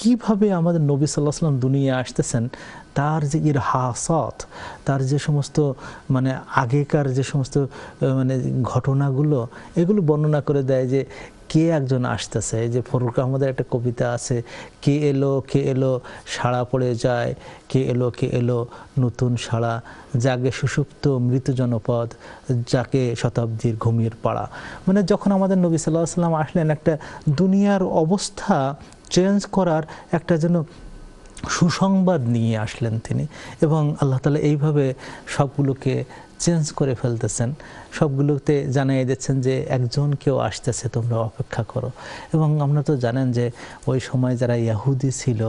কীভাবে আমাদের নবী সাল্লাহ সাল্লাম দুনিয়া আসতেছেন, তার যে ইরহাসত, তার যে সমস্ত মানে আগেকার যে সমস্ত মানে ঘটনাগুলো, এগুলো বর্ণনা করে দেয় যে কে একজন আসতেছে। যে ফরুক আহমদের একটা কবিতা আছে, কে এলো কে এলো সাড়া পড়ে যায়, কে এলো কে এলো, নতুন সাড়া যাকে সুষুপ্ত মৃত জনপদ যাকে শতাব্দীর ঘুমিয়ে পাড়া। মানে যখন আমাদের নবী সাল্লাহ সাল্লাম আসলেন, একটা দুনিয়ার অবস্থা চেঞ্জ করার একটা যেন সুসংবাদ নিয়ে আসলেন তিনি এবং আল্লাহ তালা এইভাবে সবগুলোকে চেঞ্জ করে ফেলতেছেন। সবগুলোতে জানিয়ে দিচ্ছেন যে একজন কেউ আসতেছে, তোমরা অপেক্ষা করো। এবং আমরা তো জানেন যে ওই সময় যারা ইয়াহুদি ছিল,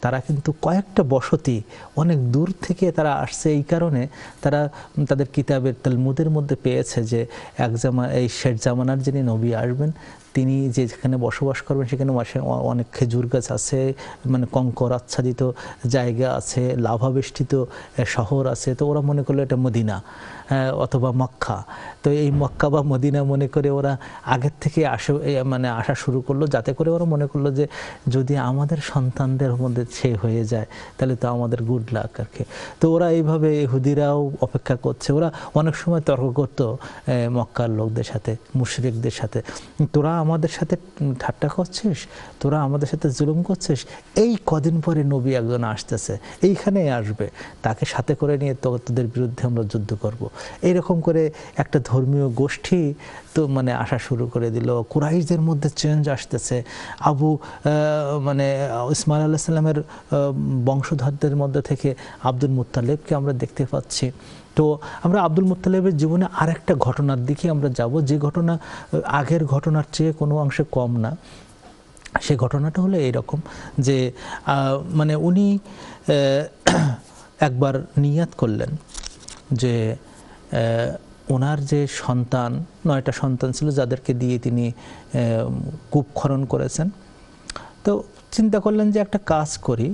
তারা কিন্তু কয়েকটা বসতি অনেক দূর থেকে তারা আসছে। এই কারণে তারা তাদের কিতাবের তালমুদের মধ্যে পেয়েছে যে এক জামা এই শেঠ জামানার যিনি নবী আসবেন তিনি যে যেখানে বসবাস করবেন, সেখানে অনেক খেজুর গাছ আছে মানে কঙ্কর আচ্ছাদিত জায়গা আছে, লাভাবেষ্টিত শহর আছে। তো ওরা মনে করল এটা মদিনা অথবা মক্কা। তো এই মক্কা বা মদিনা মনে করে ওরা আগের থেকে আসে মানে আসা শুরু করল, যাতে করে ওরা মনে করল যে যদি আমাদের সন্তানদের মধ্যে সে হয়ে যায়, তাহলে তো আমাদের গুড লাক আর কি। তো ওরা এইভাবে হুদিরাও অপেক্ষা করছে। ওরা অনেক সময় তর্ক করতো মক্কার লোকদের সাথে, মুশরিকদের সাথে। তোরা আমাদের সাথে ঠাট্টা করছিস? তোরা আমাদের সাথে জুলুম করছিস? এই কদিন পরে নবী একজন আসতেছে এইখানে আসবে। তাকে সাথে করে নিয়ে তোদের বিরুদ্ধে আমরা যুদ্ধ করব। এইরকম করে একটা ধর্মীয় গোষ্ঠী তো মানে আসা শুরু করে দিল। কুরাইশদের মধ্যে চেঞ্জ আসতেছে। আবু মানে ইসমাইল আল্লাহ সাল্লামের বংশধরদের মধ্যে থেকে আব্দুল মুত্তালেবকে আমরা দেখতে পাচ্ছি। তো আমরা আব্দুল মুত্তালেবের জীবনে আরেকটা ঘটনার দিকে আমরা যাব। যে ঘটনা, আগের ঘটনার চেয়ে কোনো অংশে কম না। সে ঘটনাটা হলো এইরকম যে মানে উনি একবার নিয়াত করলেন যে ওনার যে সন্তান, নয়টা সন্তান ছিল যাদেরকে দিয়ে তিনি কূপ খনন করেছেন। তো চিন্তা করলেন যে একটা কাজ করি।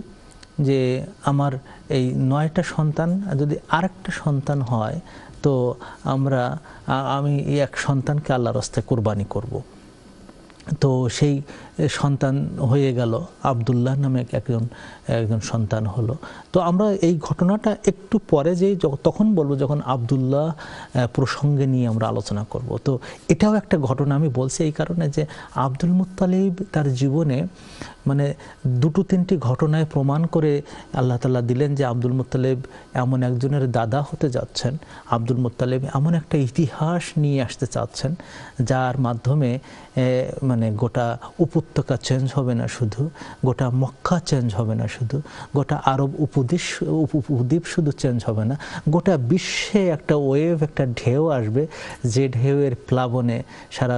যে আমার এই নয়টা সন্তান, যদি আরেকটা সন্তান হয়, তো আমরা আমি এই এক সন্তানকে আল্লাহর রাস্তায় কোরবানি করব। তো সেই সন্তান হয়ে গেল, আবদুল্লাহ নামে এক- একজন একজন সন্তান হলো তো আমরা এই ঘটনাটা একটু পরে যে, তখন বলব যখন আবদুল্লাহ প্রসঙ্গে নিয়ে আমরা আলোচনা করব তো এটাও একটা ঘটনা আমি বলছি এই কারণে যে আব্দুল মুত্তালিব তার জীবনে মানে দুটো তিনটি ঘটনায় প্রমাণ করে আল্লাহ তালা দিলেন যে আব্দুল মুত্তালিব এমন একজনের দাদা হতে যাচ্ছেন। আব্দুল মুত্তালিব এমন একটা ইতিহাস নিয়ে আসতে চাচ্ছেন, যার মাধ্যমে মানে গোটা উপত্যকা চেঞ্জ হবে না শুধু, গোটা মক্কা চেঞ্জ হবে না শুধু, গোটা আরব উপদেশ উপদ্বীপ শুধু চেঞ্জ হবে না, গোটা বিশ্বে একটা ওয়েভ একটা ঢেউ আসবে, যে ঢেউয়ের প্লাবনে সারা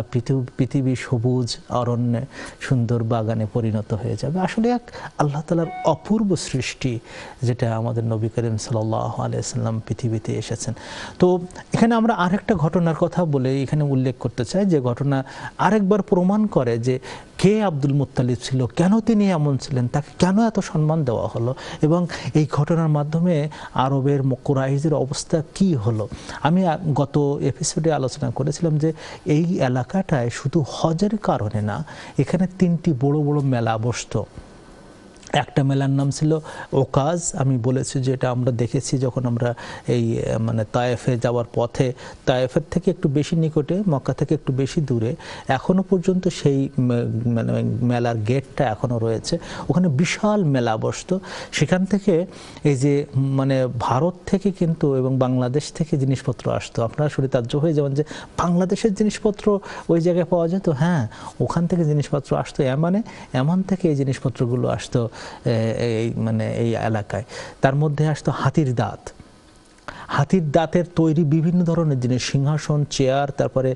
পৃথিবী সবুজ, অরণ্যে, সুন্দর বাগানে পরিণত হয়ে যাবে। আসলে এক আল্লাহ তালার অপূর্ব সৃষ্টি যেটা আমাদের নবী করিম সাল্লাহ আলাইসাল্লাম পৃথিবীতে এসেছেন। তো এখানে আমরা আরেকটা ঘটনার কথা বলে এখানে উল্লেখ করতে চাই যে ঘটনা আরেকবার প্রমাণ করে যে কে আব্দুল মুত্তালিব ছিল, কেন তিনি এমন ছিলেন, তাকে কেন এত সম্মান দেওয়া হলো এবং এই ঘটনার মাধ্যমে আরবের কোরাইজের অবস্থা কি হলো। আমি গত এপিসোডে আলোচনা করেছিলাম যে এই এলাকাটায় শুধু হজের কারণে না, এখানে তিনটি বড় বড় মেলা বসতো একটা মেলার নাম ছিল ওকাজ। আমি বলেছি যে এটা আমরা দেখেছি যখন আমরা এই মানে তায়েফে যাওয়ার পথে, তায়েফের থেকে একটু বেশি নিকটে, মক্কা থেকে একটু বেশি দূরে। এখনও পর্যন্ত সেই মানে মেলার গেটটা এখনও রয়েছে। ওখানে বিশাল মেলা বসত। সেখান থেকে এই যে মানে ভারত থেকে কিন্তু এবং বাংলাদেশ থেকে জিনিসপত্র আসতো। আপনারা তাজ্য হয়ে যাবেন যে, বাংলাদেশের জিনিসপত্র ওই জায়গায় পাওয়া যেত? হ্যাঁ ওখান থেকে জিনিসপত্র আসতো। এমানে এমন থেকে এই জিনিসপত্রগুলো আসতো। এই মানে এই এলাকায়। তার মধ্যে আসতো হাতির দাঁত। হাতির দাঁতের তৈরি বিভিন্ন ধরনের জিনিস, সিংহাসন, চেয়ার, তারপরে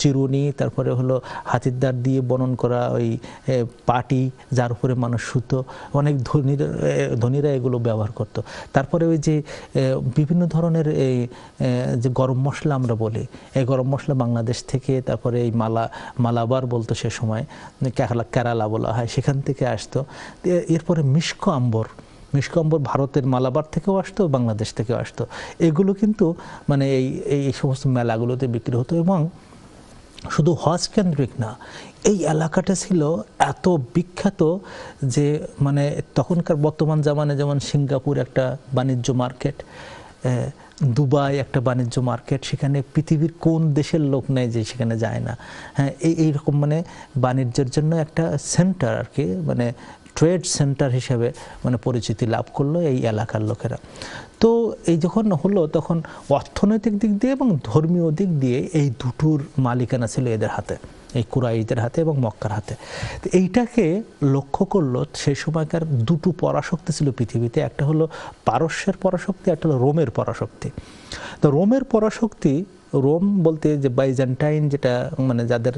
চিরুনি, তারপরে হলো হাতির দাঁত দিয়ে বনন করা ওই পাটি, যার উপরে মানুষ শুতো। অনেক ধনীরা ধনীরা এগুলো ব্যবহার করত। তারপরে ওই যে বিভিন্ন ধরনের এই যে গরম মশলা আমরা বলি, এই গরম মশলা বাংলাদেশ থেকে, তারপরে এই মালা, মালাবার বলতো সে সময়, কেরালা কেরালা বলা হয়, সেখান থেকে আসতো। এরপরে মিষ্ক আম্বর মিষ্কম্বর ভারতের মালাবার থেকেও আসতো, বাংলাদেশ থেকেও আসতো। এগুলো কিন্তু মানে এই এই সমস্ত মেলাগুলোতে বিক্রি হতো এবং শুধু হজ কেন্দ্রিক না, এই এলাকাটা ছিল এত বিখ্যাত যে মানে তখনকার বর্তমান জামানে যেমন সিঙ্গাপুর একটা বাণিজ্য মার্কেট দুবাই একটা বাণিজ্য মার্কেট, সেখানে পৃথিবীর কোন দেশের লোক নেই যে সেখানে যায় না। হ্যাঁ এই, এইরকম মানে বাণিজ্যের জন্য একটা সেন্টার আর কি মানে ট্রেড সেন্টার হিসেবে মানে পরিচিতি লাভ করল এই এলাকার লোকেরা। তো এই যখন হলো তখন অর্থনৈতিক দিক দিয়ে এবং ধর্মীয় দিক দিয়ে এই দুটোর মালিকানা ছিল এদের হাতে, এই কুরাইদের হাতে এবং মক্কার হাতে। এইটাকে লক্ষ্য করল সেই সময়কার দুটো পরাশক্তি ছিল পৃথিবীতে, একটা হলো পারস্যের পরাশক্তি, একটা হলো রোমের পরাশক্তি। তো রোমের পরাশক্তি রোম বলতে যে বাইজেন্টাইন যেটা মানে যাদের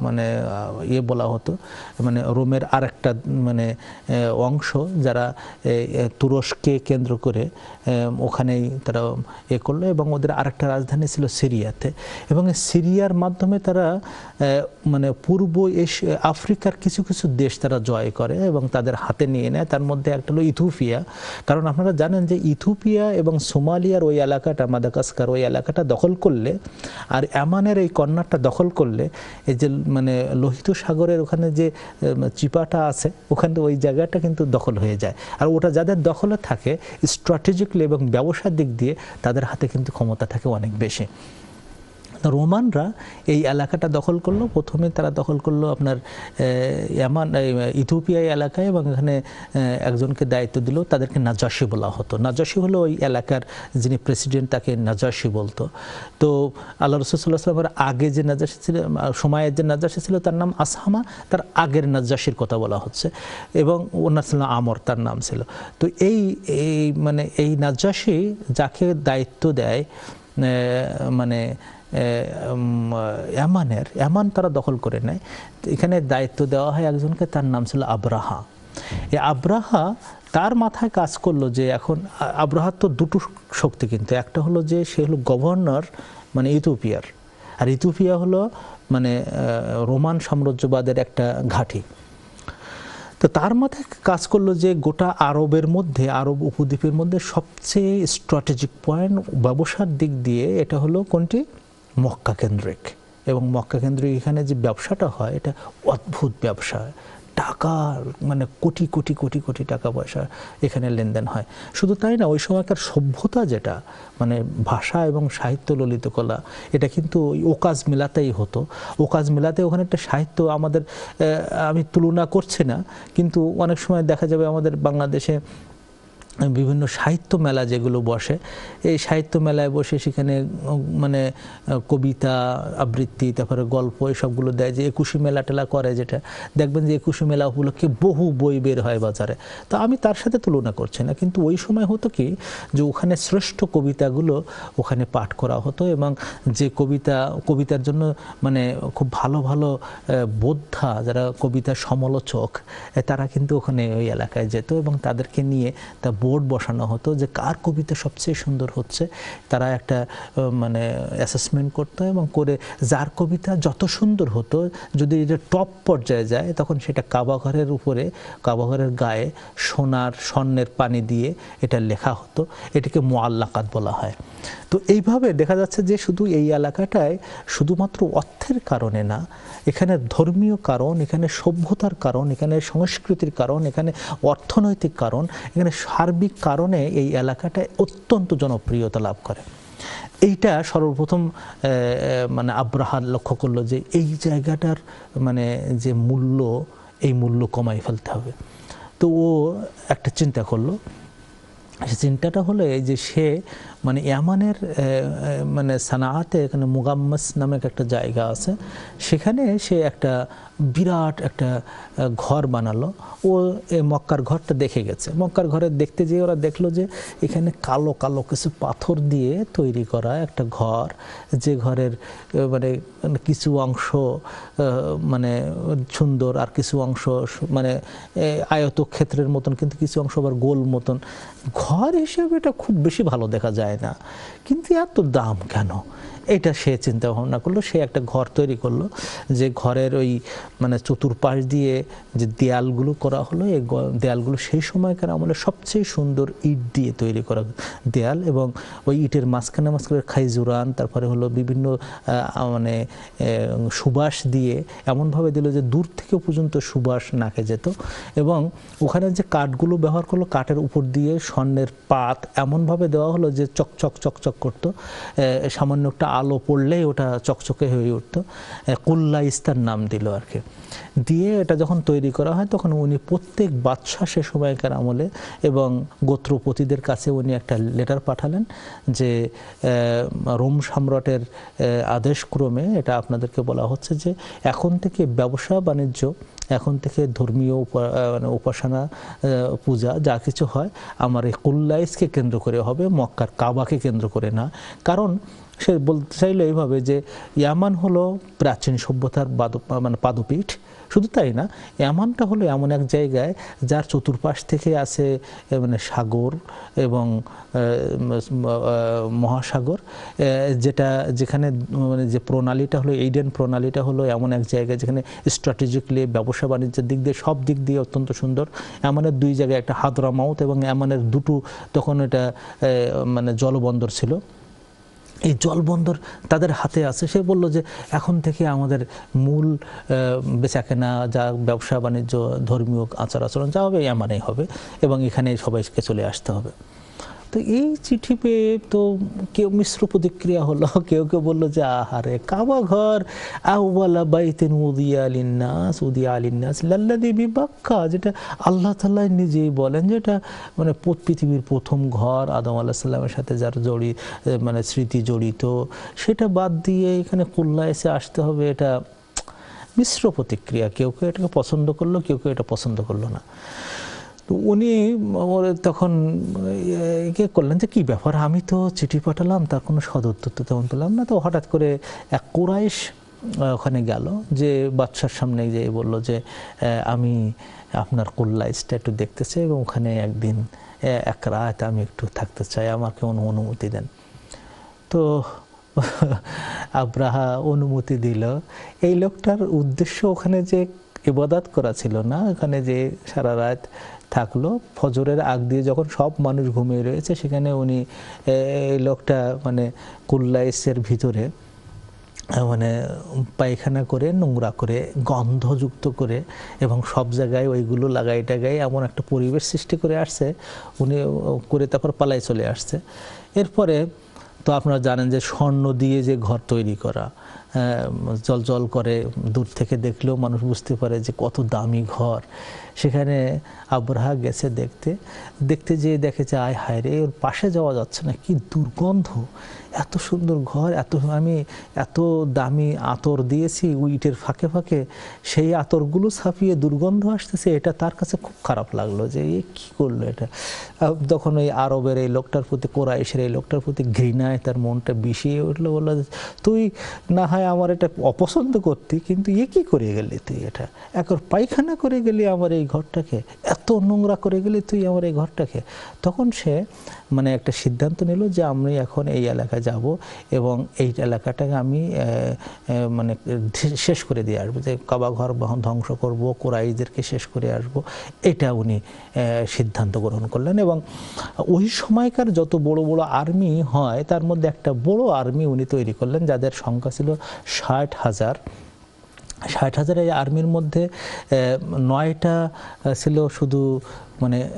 মানে ইয়ে বলা হতো মানে রোমের আরেকটা মানে অংশ যারা তুরস্ককে কেন্দ্র করে ওখানেই তারা এ করল এবং ওদের আরেকটা রাজধানী ছিল সিরিয়াতে। এবং সিরিয়ার মাধ্যমে তারা মানে পূর্ব এশিয়া আফ্রিকার কিছু কিছু দেশ তারা জয় করে এবং তাদের হাতে নিয়ে নেয়। তার মধ্যে একটা হলো ইথিওপিয়া। কারণ আপনারা জানেন যে ইথিওপিয়া এবং সোমালিয়ার ওই এলাকাটা মাদাকাস্কার ওই এলাকাটা দখল করলে আর অ্যামানের এই কর্নারটা দখল করলে, এই যে মানে লোহিত সাগরের ওখানে যে চিপাটা আছে, ওখানে ওই জায়গাটা কিন্তু দখল হয়ে যায়। আর ওটা যাদের দখলে থাকে স্ট্র্যাটেজিকলি এবং ব্যবসার দিক দিয়ে, তাদের হাতে কিন্তু ক্ষমতা থাকে অনেক বেশি। রোমানরা এই এলাকাটা দখল করল। প্রথমে তারা দখল করল আপনার ইয়ামান ইথিওপিয়া এলাকায় এবং এখানে একজনকে দায়িত্ব দিল, তাদেরকে নাজাসি বলা হতো। নাজাসি হলো ওই এলাকার যিনি প্রেসিডেন্ট, তাকে নাজাসি বলতো। তো আল্লাহ রসুল্লাহ সাল্লামের আগে যে নাজাসি ছিল সময়ের যে নাজাসি ছিল, তার নাম আসহামা, তার আগের নাজাসির কথা বলা হচ্ছে। এবং ওনার ছিল আমর, তার নাম ছিল। তো এই এই মানে এই নাজাসি যাকে দায়িত্ব দেয় মানে অ্যামানের অ্যামান তারা দখল করে নেয়। এখানে দায়িত্ব দেওয়া হয় একজনকে, তার নাম ছিল আব্রাহা। এই আব্রাহা তার মাথায় কাজ করল যে এখন আব্রাহার তো দুটো শক্তি কিন্তু, একটা হলো যে সে হলো গভর্নর মানে ইথিওপিয়ার। আর ইথিওপিয়া হলো মানে রোমান সাম্রাজ্যবাদের একটা ঘাঁটি। তো তার মাথায় কাজ করল যে গোটা আরবের মধ্যে, আরব উপদ্বীপের মধ্যে সবচেয়ে স্ট্র্যাটেজিক পয়েন্ট ব্যবসার দিক দিয়ে এটা হলো কোনটি? মক্কা কেন্দ্রিক এবং মক্কা কেন্দ্রিক এখানে যে ব্যবসাটা হয়, এটা অদ্ভুত ব্যবসা। টাকা মানে কোটি কোটি কোটি কোটি টাকা পয়সা এখানে লেনদেন হয়। শুধু তাই না, ওই সময়কার সভ্যতা যেটা মানে ভাষা এবং সাহিত্য ললিত কলা, এটা কিন্তু ওই ওকাজ মেলাতেই হতো। ওকাজ মেলাতে ওখানে একটা সাহিত্য আমাদের আমি তুলনা করছি না, কিন্তু অনেক সময় দেখা যাবে আমাদের বাংলাদেশে বিভিন্ন সাহিত্য মেলা যেগুলো বসে, এই সাহিত্য মেলায় বসে সেখানে মানে কবিতা, আবৃত্তি, তারপরে গল্প এসবগুলো দেয় যে একুশে মেলা টেলা করে যেটা। দেখবেন যে একুশে মেলা উপলক্ষে বহু বই বের হয় বাজারে। তা আমি তার সাথে তুলনা করছি না। কিন্তু ওই সময় হতো কি, যে ওখানে শ্রেষ্ঠ কবিতাগুলো ওখানে পাঠ করা হতো এবং যে কবিতা, কবিতার জন্য মানে খুব ভালো ভালো বোদ্ধা যারা কবিতা সমালোচক তারা কিন্তু ওখানে ওই এলাকায় যেত এবং তাদেরকে নিয়ে তা বোর্ড বসানো হতো যে কার কবিতা সবচেয়ে সুন্দর হচ্ছে। তারা একটা মানে অ্যাসেসমেন্ট করতো এবং করে যার কবিতা যত সুন্দর হতো, যদি এটা টপ পর্যায়ে যায়, তখন সেটা কাবাঘরের উপরে, কাবাঘরের গায়ে সোনার স্বর্ণের পানি দিয়ে এটা লেখা হতো। এটাকে মোয়াল্লাকাত বলা হয়। তো এইভাবে দেখা যাচ্ছে যে শুধু এই এলাকাটায় শুধুমাত্র অর্থের কারণে না, এখানে ধর্মীয় কারণ, এখানে সভ্যতার কারণ, এখানে সংস্কৃতির কারণ, এখানে অর্থনৈতিক কারণ, এখানে সার্বিক কারণে এই এলাকাটা অত্যন্ত জনপ্রিয়তা লাভ করে। এইটা সর্বপ্রথম মানে আব্রাহান লক্ষ্য করল যে এই জায়গাটার মানে যে মূল্য, এই মূল্য কমাই ফেলতে হবে। তো ও একটা চিন্তা করল চিন্তাটা হলো এই যে সে মানে ইয়ামানের মানে সানাআতে এখানে মুগাম্মাস নামে একটা জায়গা আছে। সেখানে সে একটা বিরাট একটা ঘর বানালো। ও মক্কার ঘরটা দেখে গেছে। মক্কার ঘরে দেখতে যেয়ে ওরা দেখল যে এখানে কালো কালো কিছু পাথর দিয়ে তৈরি করা একটা ঘর। যে ঘরের মানে কিছু অংশ মানে সুন্দর আর কিছু অংশ মানে এ, আয়তক্ষেত্রের মতন কিন্তু কিছু অংশ আবার গোল মতন। ঘর হিসেবে এটা খুব বেশি ভালো দেখা যায় না। কিন্তু এত দাম কেন? এটা সে চিন্তা ভাবনা করল, সে একটা ঘর তৈরি করল, যে ঘরের ওই মানে চতুর্পাশ দিয়ে যে দেয়ালগুলো করা হলো এই দেয়ালগুলো সেই সময়কার আমলে সবচেয়ে সুন্দর ইট দিয়ে তৈরি করা দেয়াল এবং ওই ইটের মাঝখানে মাঝখানে খাইজুরান, তারপরে হলো বিভিন্ন মানে সুবাস দিয়ে এমনভাবে দিল যে দূর থেকে পর্যন্ত সুবাস নাকে যেত এবং ওখানে যে কাঠগুলো ব্যবহার করল, কাঠের উপর দিয়ে স্বর্ণের পাত এমনভাবে দেওয়া হলো যে চকচক চকচক করতো সামান্য একটা আলো পড়লেই ওটা চকচকে হয়ে উঠতো। কুল্লা ইস্তার নাম দিল আর কি। দিয়ে এটা যখন তৈরি করা হয়, তখন উনি প্রত্যেক বাদশাহ সে সময়কার আমলে এবং গোত্রপতিদের কাছে উনি একটা লেটার পাঠালেন যে রোম সম্রাটের আদেশক্রমে এটা আপনাদেরকে বলা হচ্ছে যে, এখন থেকে ব্যবসা, বাণিজ্য, এখন থেকে ধর্মীয় মানে উপাসনা পূজা যা কিছু হয়, আমার এই কুল্লাইসকে কেন্দ্র করে হবে, মক্কার কাবাকে কেন্দ্র করে না। কারণ সে বলতে চাইলো এইভাবে যে, ইয়ামান হলো প্রাচীন সভ্যতার মানে পাদপীঠ। শুধু তাই না, ইয়ামানটা হলো এমন এক জায়গায় যার চতুর্পাশ থেকে আছে মানে সাগর এবং মহাসাগর যেটা, যেখানে মানে যে প্রণালীটা হলো এইডেন প্রণালীটা হলো এমন এক জায়গায় যেখানে স্ট্র্যাটেজিক্যালি ব্যবসা বাণিজ্যের দিক দিয়ে, সব দিক দিয়ে অত্যন্ত সুন্দর। এমনের দুই জায়গায় একটা হাদরা মাউথ এবং এমনের দুটো, তখন এটা মানে জলবন্দর ছিল। এই জলবন্দর তাদের হাতে আছে। সে বলল যে, এখন থেকে আমাদের মূল বেচা বেচাকেনা যা ব্যবসা বাণিজ্য ধর্মীয় আচার আচরণ যা হবে এমানেই হবে এবং এখানে সবাইকে চলে আসতে হবে। তো এই চিঠি পেয়ে তো কেউ মিশ্র প্রতিক্রিয়া হলো, কেউ কেউ বলল যে, আহারে, কাবা ঘর। আউবালা বাইতেন উদিয়া আলিন্নাস উদিয়া আলিন্নাস লাল্লাদি বিবাক্কা যেটা আল্লাহ তাল্লাহ নিজেই বলেন যে এটা মানে পৃথিবীর প্রথম ঘর, আদম আল্লাহ সাল্লামের সাথে যার জড়ি মানে স্মৃতি জড়িত। সেটা বাদ দিয়ে এখানে কুল্লা এসে আসতে হবে, এটা মিশ্র প্রতিক্রিয়া। কেউ কেউ এটাকে পছন্দ করল, কেউ কেউ এটা পছন্দ করল না। তো উনি তখন ইয়ে করলেন যে কি ব্যাপার? আমি তো চিঠি পাঠালাম, তার কোনো সদুত্তর তো তেমন পেলাম না। তো হঠাৎ করে এক কোরাইশ ওখানে গেল যে বাচ্চার সামনে যে বলল যে আমি আপনার কোল্লাইসটা একটু দেখতে চাই এবং ওখানে একদিন এক রাত আমি একটু থাকতে চাই, আমাকে অনু- অনুমতি দেন। তো আব্রাহা অনুমতি দিল। এই লোকটার উদ্দেশ্য ওখানে যে ইবাদাত করা ছিল না। এখানে যে সারা রাত থাকল, ফজরের আগ দিয়ে যখন সব মানুষ ঘুমিয়ে রয়েছে, সেখানে উনি এই লোকটা মানে কুল্লাইসের ভিতরে মানে পায়খানা করে, নোংরা করে, গন্ধযুক্ত করে এবং সব জায়গায় ওইগুলো লাগাই টাগাই এমন একটা পরিবেশ সৃষ্টি করে আসছে, উনি করে তারপর পালাই চলে আসছে। এরপরে তো আপনারা জানেন যে স্বর্ণ দিয়ে যে ঘর তৈরি করা জল জল করে দূর থেকে দেখলেও মানুষ বুঝতে পারে যে কত দামি ঘর। সেখানে আব্রাহা গেছে দেখতে। দেখতে যেয়ে দেখে যে আয় হায় রে, ওর পাশে যাওয়া যাচ্ছে না, কি দুর্গন্ধ। এত সুন্দর ঘর, এত আমি এত দামি আতর দিয়েছি উইটের ফাঁকে ফাঁকে, সেই আতরগুলো ছাপিয়ে দুর্গন্ধ আসতেছে, এটা তার কাছে খুব খারাপ লাগল যে, এ কী করল এটা? তখন ওই আরবের এই লোকটার প্রতি, কোরাইশের এই লোকটার প্রতি ঘৃণায় তার মনটা বিষিয়ে উঠল, বলল তুই না হয় আমার এটা অপছন্দ করতি, কিন্তু এ কি করে গেলি তুই এটা? একর পায়খানা করে গেলি আমার এই ঘরটাকে, এত নোংরা করে গেলি তুই আমার এই ঘরটাকে। তখন সে মানে একটা সিদ্ধান্ত নিল যে আমি এখন এই এলাকায় যাব এবং এই এলাকাটাকে আমি মানে শেষ করে দিয়ে আসব। যে কাবা ঘর ধ্বংস করব কোরাইদেরকে শেষ করে আসব। এটা উনি সিদ্ধান্ত গ্রহণ করলেন এবং ওই সময়কার যত বড় বড় আর্মি হয়, তার মধ্যে একটা বড় আর্মি উনি তৈরি করলেন, যাদের সংখ্যা ছিল ষাট হাজার। ষাট হাজার এই আর্মির মধ্যে নয়টা ছিল শুধু মানে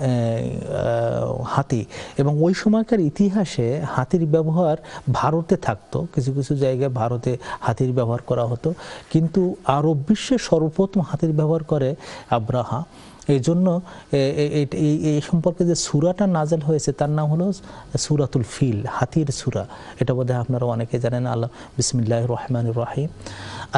হাতি। এবং ওই সময়কার ইতিহাসে হাতির ব্যবহার ভারতে থাকতো। কিছু কিছু জায়গায় ভারতে হাতির ব্যবহার করা হতো। কিন্তু আরব বিশ্বে সর্বপ্রথম হাতির ব্যবহার করে আব্রাহা। এই জন্য এই সম্পর্কে যে সুরাটা নাজেল হয়েছে, তার নাম হলো সুরাতুল ফিল, হাতির সুরা। এটা বোধহয় আপনারা অনেকে জানেন, আল্লাহ বিসমিল্লাহ রহমান রহিম।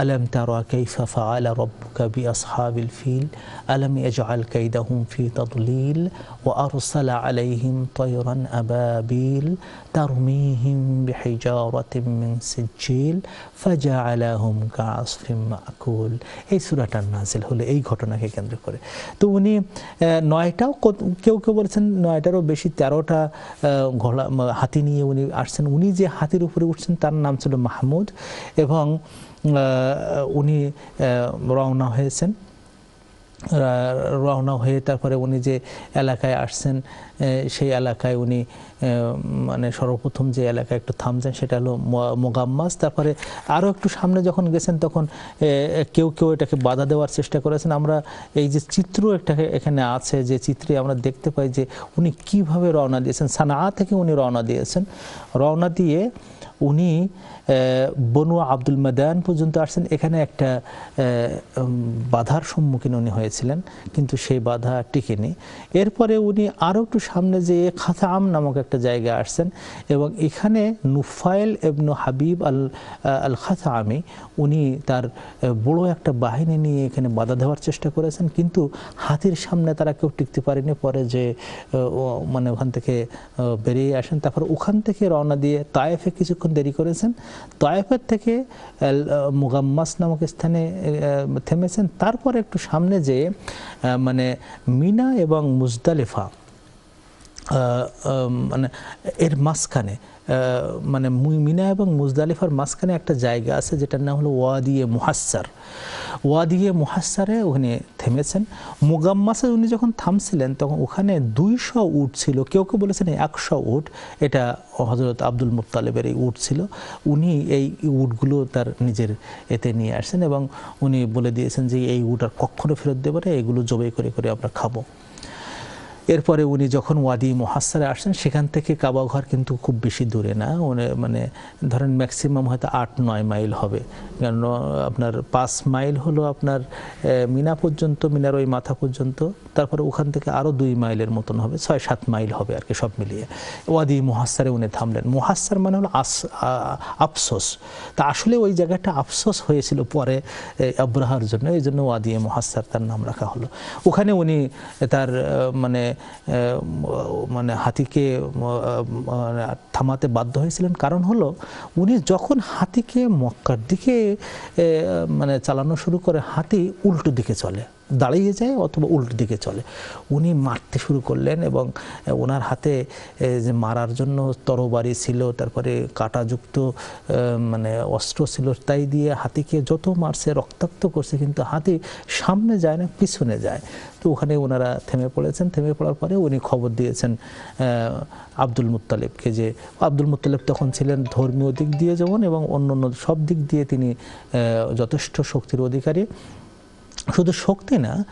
আলম তারা কাইফা ফাআল রব্বুকা বিআসহাবিল ফিল, আলম ইয়াজআল কাইদাহুম ফি তাদলিল, ওয়া আরসালা আলাইহিম তায়রান আবাবিল, তারমিহিম বিহিজারাতিন মিন সিজিল ফাজআলাহুম কাআসফিন মাকুল। এই সূরাটার নাজিল হলো এই ঘটনাকে কেন্দ্র করে। তো উনি নয়টাও কেউ কেউ বলেছেন নয়টারও বেশি তেরোটা ঘোড়া হাতি নিয়ে উনি আসছেন। উনি যে হাতির উপরে উঠছেন তার নাম ছিল মাহমুদ এবং উনি রওনা হয়েছেন। রওনা হয়ে তারপরে উনি যে এলাকায় আসছেন সেই এলাকায় উনি মানে সর্বপ্রথম যে এলাকায় একটু থামছেন সেটা হলো মোগাম্মাস। তারপরে আরও একটু সামনে যখন গেছেন তখন কেউ কেউ এটাকে বাধা দেওয়ার চেষ্টা করেছেন। আমরা এই যে চিত্র একটা এখানে আছে, যে চিত্রে আমরা দেখতে পাই যে উনি কীভাবে রওনা দিয়েছেন। সানা থেকে উনি রওনা দিয়েছেন। রওনা দিয়ে উনি বনু আব্দুল মাদান পর্যন্ত আসছেন। এখানে একটা বাধার সম্মুখীন উনি হয়েছিলেন, কিন্তু সেই বাধা টিকেনি। এরপরে উনি আরও একটু সামনে যেয়ে খাতাম নামক একটা জায়গা আসছেন এবং এখানে নুফাইল এবনু হাবিব আল আল খাতামি, উনি তার বড় একটা বাহিনী নিয়ে এখানে বাধা দেওয়ার চেষ্টা করেছেন, কিন্তু হাতির সামনে তারা কেউ টিকতে পারেনি। পরে যে মানে ওখান থেকে বেরিয়ে আসেন, তারপর ওখান থেকে রওনা দিয়ে তায়েফে কিছুক্ষণ দেরি করেছেন। তায়েফের থেকে মুগাম্মাস নামক স্থানে থেমেছেন। তারপর একটু সামনে যেয়ে মানে মিনা এবং মুজদালিফা মানে এর মাঝখানে মানে মিনা এবং মুজদালিফার মাঝখানে একটা জায়গা আছে যেটার নাম হলো ওয়াদিয়ে মুহাস্সার। ওয়াদিয়ে মুহাস্সারে ওখানে থেমেছেন। মুগাম্মাসে উনি যখন থামছিলেন, তখন ওখানে দুইশো উট ছিল, কেউ কেউ বলেছেন একশো উট, এটা হজরত আব্দুল মুত্তালেবের এই উট ছিল। উনি এই উটগুলো তার নিজের এতে নিয়ে আসছেন এবং উনি বলে দিয়েছেন যে এই উট আর কখনো ফেরত দেবে এগুলো জবাই করে করে আমরা খাব। এরপরে উনি যখন ওয়াদি মহাসারে আসেন, সেখান থেকে কাবা ঘর কিন্তু খুব বেশি দূরে না। উনি মানে ধরেন ম্যাক্সিমাম হয়তো আট, নয় মাইল হবে। কারণ আপনার পাঁচ মাইল হলো আপনার মিনা পর্যন্ত, মিনার ওই মাথা পর্যন্ত। তারপরে ওখান থেকে আরও দুই মাইলের মতন হবে, ছয়, সাত মাইল হবে আর কি সব মিলিয়ে। ওয়াদি মহাসারে উনি থামলেন। মহাসার মানে হলো আস আফসোস। তা আসলে ওই জায়গাটা আফসোস হয়েছিল পরে আব্রাহার জন্য। এই জন্য ওয়াদি মহাসার তার নাম রাখা হলো। ওখানে উনি তার মানে মানে হাতিকে মানে থামাতে বাধ্য হয়েছিলেন। কারণ হলো, উনি যখন হাতিকে মক্কার দিকে মানে চালানো শুরু করে, হাতি উল্টো দিকে চলে। দাঁড়িয়ে যায় অথবা উল্টো দিকে চলে। উনি মারতে শুরু করলেন এবং ওনার হাতে যে মারার জন্য তরবারি ছিল, তারপরে কাঁটাযুক্ত মানে অস্ত্র ছিল, তাই দিয়ে হাতিকে যত মারছে, রক্তাক্ত করছে, কিন্তু হাতি সামনে যায় না, পিছনে যায়। তো ওখানে ওনারা থেমে পড়েছেন। থেমে পড়ার পরে উনি খবর দিয়েছেন আব্দুল মুতালেবকে যে আব্দুল মুতালেব তখন ছিলেন ধর্মীয় দিক দিয়ে যেমন এবং অন্য অন্য সব দিক দিয়ে তিনি যথেষ্ট শক্তির অধিকারী। শুধু শক্তি না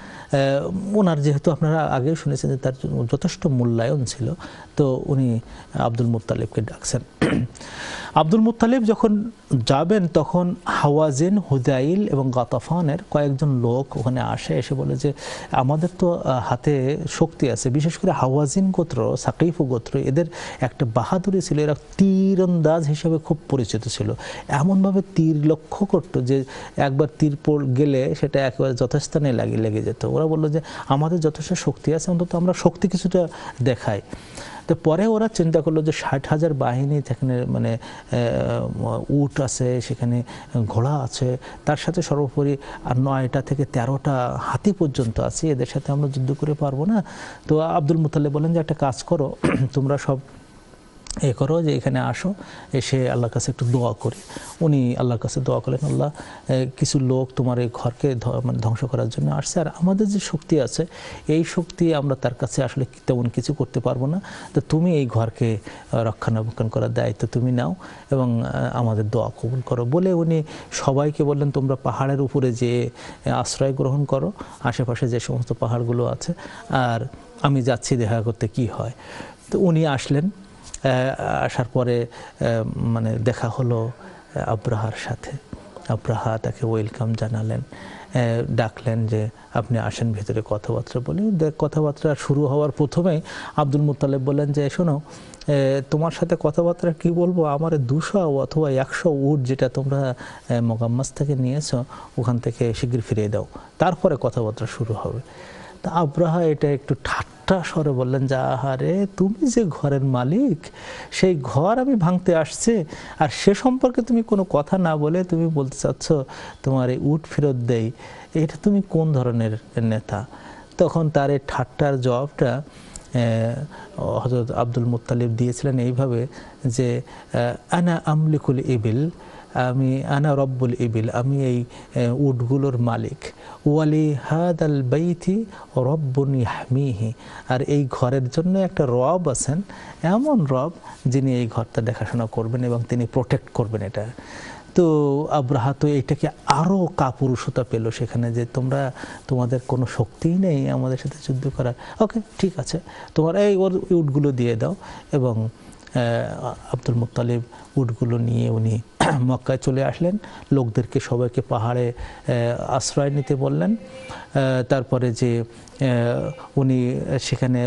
ওনার যেহেতু আপনারা আগে শুনেছেন যে তার যথেষ্ট মূল্যায়ন ছিল, তো উনি আব্দুল মুত্তালিবকে ডাকছেন। আব্দুল মুত্তালিব যখন যাবেন, তখন হাওয়াজিন, হুদাইল এবং গাতাফানের কয়েকজন লোক ওখানে আসে, এসে বলে যে, আমাদের তো হাতে শক্তি আছে। বিশেষ করে হাওয়াজিন গোত্র, সাকিফ গোত্র, এদের একটা বাহাদুরি ছিল। এরা তীরন্দাজ হিসেবে খুব পরিচিত ছিল। এমনভাবে তীর লক্ষ্য করতো যে, একবার তীর গেলে সেটা একেবারে যথাস্থানে লাগে লেগে যেত। ওরা বলল যে, আমাদের যথেষ্ট শক্তি আছে, অন্তত আমরা শক্তি কিছুটা দেখাই। তো পরে ওরা চিন্তা করল যে, ষাট হাজার বাহিনী সেখানে মানে উট আছে, সেখানে ঘোড়া আছে, তার সাথে সর্বোপরি আর নয়টা থেকে তেরোটা হাতি পর্যন্ত আছে, এদের সাথে আমরা যুদ্ধ করে পারব না? তো আব্দুল মুতাল্লিব বলেন যে, একটা কাজ করো, তোমরা সব এ করো যে এখানে আসো, এসে আল্লাহর কাছে একটু দোয়া করি। উনি আল্লাহর কাছে দোয়া করলেন, আল্লাহ কিছু লোক তোমার এই ঘরকে মানে ধ্বংস করার জন্য আসছে। আর আমাদের যে শক্তি আছে, এই শক্তি আমরা তার কাছে আসলে তেমন কিছু করতে পারব না। তো তুমি এই ঘরকে রক্ষণাবেক্ষণ করার দায়িত্ব তুমি নাও এবং আমাদের দোয়া কবুল করো। বলে উনি সবাইকে বললেন, তোমরা পাহাড়ের উপরে যে আশ্রয় গ্রহণ করো, আশেপাশে যে সমস্ত পাহাড়গুলো আছে, আর আমি যাচ্ছি দেখা করতে কি হয়? তো উনি আসলেন আসার পরে মানে দেখা হলো আব্রাহার সাথে। আব্রাহা তাকে ওয়েলকাম জানালেন ডাকলেন যে, আপনি আসেন ভেতরে কথাবার্তা বলে। কথাবার্তা শুরু হওয়ার প্রথমেই আব্দুল মুতালেব বললেন যে, শোনো তোমার সাথে কথাবার্তা কি বলব? আমার দুশো অথবা একশো উট যেটা তোমরা মোগাম্মাস থেকে নিয়েছো, ওখান থেকে শিগগির ফিরিয়ে দাও। তারপরে কথাবার্তা শুরু হবে। তা আব্রাহা এটা একটু ঠাট্টা স্বরে বললেন, যে আহারে তুমি যে ঘরের মালিক, সেই ঘর আমি ভাঙতে আসছে, আর সে সম্পর্কে তুমি কোনো কথা না বলে তুমি বলতে চাচ্ছ, তোমার এই উট ফেরত দেই, এটা তুমি কোন ধরনের নেতা? তখন তার এই ঠাট্টার জবাবটা হজরত আব্দুল মুত্তালিব দিয়েছিলেন এইভাবে যে আনা আমলিকুল ইবিল আমি, আনা রব্বুল ইবিল আমি এই উটগুলোর মালিক। ওয়ালি হাদ আল বাইথি রব্বুন ইয়াহমিহি আর এই ঘরের জন্য একটা রব আছেন, এমন রব যিনি এই ঘরটা দেখাশোনা করবেন এবং তিনি প্রোটেক্ট করবেন এটা। তো আব্রাহা, তো এটাকে আরও কাপুরুষতা পেল সেখানে যে তোমরা, তোমাদের কোনো শক্তিই নেই আমাদের সাথে যুদ্ধ করার। ওকে, ঠিক আছে। তোমার এই ওর উটগুলো দিয়ে দাও এবং আব্দুল মুত্তালিব উটগুলো নিয়ে উনি মক্কায় চলে আসলেন। লোকদেরকে সবাইকে পাহাড়ে আশ্রয় নিতে বললেন। তারপরে যে উনি সেখানে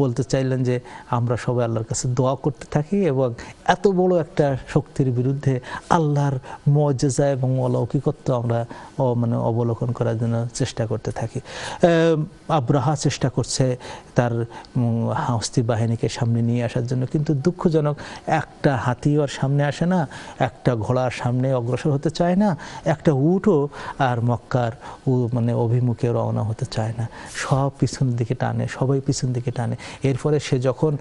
বলতে চাইলেন যে আমরা সবাই আল্লাহর কাছে দোয়া করতে থাকি এবং এত বড় একটা শক্তির বিরুদ্ধে আল্লাহর মজেজা এবং অলৌকিকত্ব আমরা মানে অবলোকন করার জন্য চেষ্টা করতে থাকি। আব্রাহা চেষ্টা করছে তার হস্তি বাহিনীকে সামনে নিয়ে আসার জন্য কিন্তু দুঃখজনক একটা হাতিও আর সামনে আসে না, একটা ঘোড়ার সামনে অগ্রসর হতে চায় না, একটা উটও আর মক্কার মানে অভিমুখে রওনা হতে চায় না। সব পিছন দিকে টানে, সবাই পিছন দিকে টানে। এরপরে সে যখন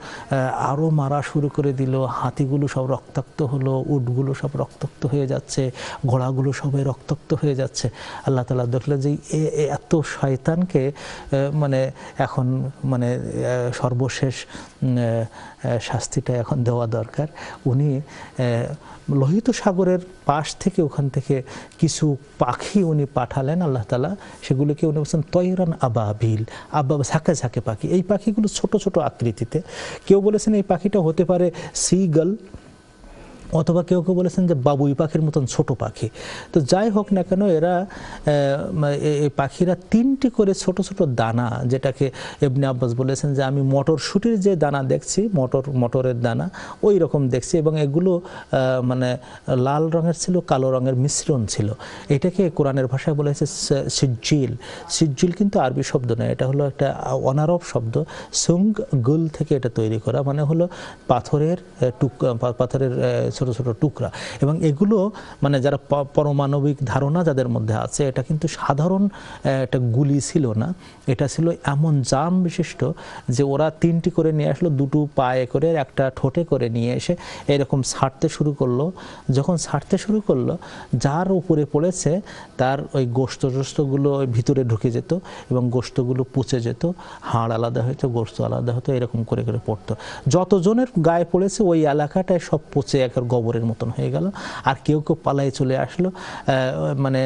আরও মারা শুরু করে দিল, হাতিগুলো সব রক্তাক্ত হলো, উটগুলো সব রক্তাক্ত হয়ে যাচ্ছে, ঘোড়াগুলো সবাই রক্তাক্ত হয়ে যাচ্ছে। আল্লাহ তালা দেখলেন যে এত শয়তানকে মানে এখন মানে সর্বশেষ শাস্তিটা এখন দেওয়া দরকার। উনি লোহিত সাগরের পাশ থেকে ওখান থেকে কিছু পাখি উনি পাঠালেন আল্লাহ তালা সেগুলোকে উনি বলছেন তৈরান আবাবিল, আব্বা, ঝাঁকে ঝাঁকে পাখি। এই পাখিগুলো ছোট ছোট আকৃতিতে। কেউ বলেছেন এই পাখিটা হতে পারে সিগল অথবা কেউ কেউ বলেছেন যে বাবুই পাখির মতন ছোট পাখি। তো যাই হোক না কেন এরা এই পাখিরা তিনটি করে ছোট ছোট দানা, যেটাকে এমনি আব্বাস বলেছেন যে আমি মটরশুটির যে দানা দেখছি, মটর, মটরের দানা, ওই রকম দেখছি এবং এগুলো মানে লাল রঙের ছিল, কালো রঙের মিশ্রণ ছিল। এটাকে কোরআনের ভাষায় বলা হয়েছে সি- সিজ্জিল। সিজ্জিল কিন্তু আরবি শব্দ নয়, এটা হলো একটা অনারব শব্দ। সুঙ্গ, গুল থেকে এটা তৈরি করা মানে হলো পাথরের টুক পাথরের ছোট ছোট টুকরা। এবং এগুলো মানে যারা পারমাণবিক ধারণা যাদের মধ্যে আছে, এটা কিন্তু সাধারণ একটা গুলি ছিল না। এটা ছিল এমন জাম বিশিষ্ট যে ওরা তিনটি করে নিয়ে আসলো, দুটো পায়ে করে, একটা ঠোঁটে করে নিয়ে এসে এরকম ছাড়তে শুরু করল। যখন ছাড়তে শুরু করল, যার উপরে পড়েছে তার ওই গোস্ত টোস্তগুলো ওই ভিতরে ঢুকে যেত এবং গোস্তগুলো পচে যেত, হাড় আলাদা হতো গোস্ত আলাদা হতো, এরকম করে করে পড়তো। যতজনের গায়ে পড়েছে ওই এলাকাটায় সব পচে একের গবরের মতন হয়ে গেল। আর কেউ কেউ পালাই চলে আসলো। মানে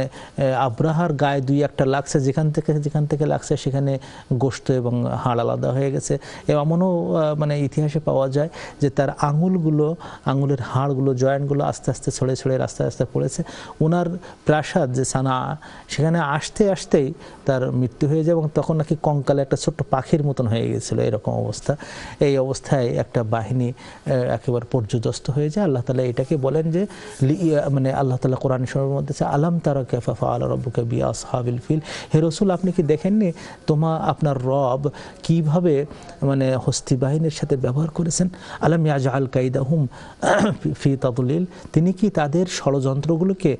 আব্রাহার গায়ে দুই একটা লাগছে, যেখান থেকে যেখান থেকে লাগছে সেখানে গোস্ত এবং হাড় আলাদা হয়ে গেছে। এমনও মানে ইতিহাসে পাওয়া যায় যে তার আঙুলগুলো, আঙুলের হাড়গুলো, জয়েন্টগুলো আস্তে আস্তে ছড়ে ছড়ে রাস্তায় রাস্তায় পড়েছে। ওনার প্রাসাদ যে সানা, সেখানে আসতে আসতেই তার মৃত্যু হয়ে যায় এবং তখন নাকি কঙ্কালে একটা ছোট্ট পাখির মতন হয়ে গেছিল। এরকম অবস্থা। এই অবস্থায় একটা বাহিনী একেবারে পর্যদস্ত হয়ে যায়। আল্লাহ তালা এটাকে বলেন যে মানে আল্লাহ তালা কোরআন শরীরের মধ্যে আলাম তারা কেফাফা আল্লাহ রব্বুকে বিয়া আসহাবিল ফিল। হে রসুল, আপনি কি দেখেননি তোমা, আপনার রব কীভাবে মানে হস্তি বাহিনীর সাথে ব্যবহার করেছেন? আলাম ইয়াজ আল কাইদা হুম ফি তাদুলিল। তিনি কি তাদের ষড়যন্ত্রগুলোকে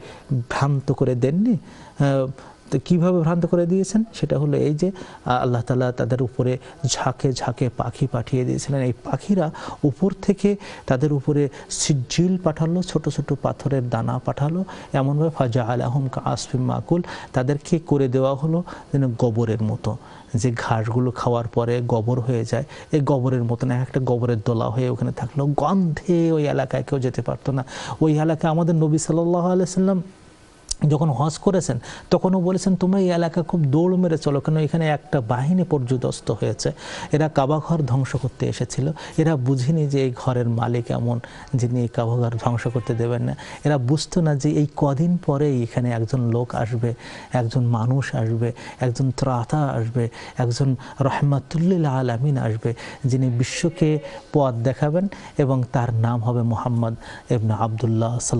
ভ্রান্ত করে দেননি? তো কীভাবে ভ্রান্ত করে দিয়েছেন? সেটা হলো এই যে আল্লাহ তালা তাদের উপরে ঝাঁকে ঝাঁকে পাখি পাঠিয়ে দিয়েছিলেন। এই পাখিরা উপর থেকে তাদের উপরে সিজিল পাঠালো, ছোট ছোট পাথরের দানা পাঠালো। এমনভাবে ফাজা আলাহম কা আসফিম মাকুল, তাদেরকে করে দেওয়া হলো যেন গোবরের মতো। যে ঘাসগুলো খাওয়ার পরে গোবর হয়ে যায়, এই গোবরের মতন এক একটা গোবরের দোলা হয়ে ওখানে থাকল। গন্ধে ওই এলাকায় কেউ যেতে পারতো না। ওই এলাকায় আমাদের নবী সাল্লাহ আলাইসাল্লাম যখন হজ করেছেন তখনও বলেছেন, তোমরা এই এলাকা খুব দৌড় মেরে চলো, কেন এখানে একটা বাহিনী পর্যদস্ত হয়েছে। এরা কাবাঘর ধ্বংস করতে এসেছিল। এরা বুঝেনি যে এই ঘরের মালিক এমন, যিনি এই কাবাঘর ধ্বংস করতে দেবেন না। এরা বুঝতো না যে এই কদিন পরেই এখানে একজন লোক আসবে, একজন মানুষ আসবে, একজন ত্রাতা আসবে, একজন রহমাতুল্লিল আলামিন আসবে, যিনি বিশ্বকে পথ দেখাবেন এবং তার নাম হবে মোহাম্মদ এবনা আবদুল্লাহ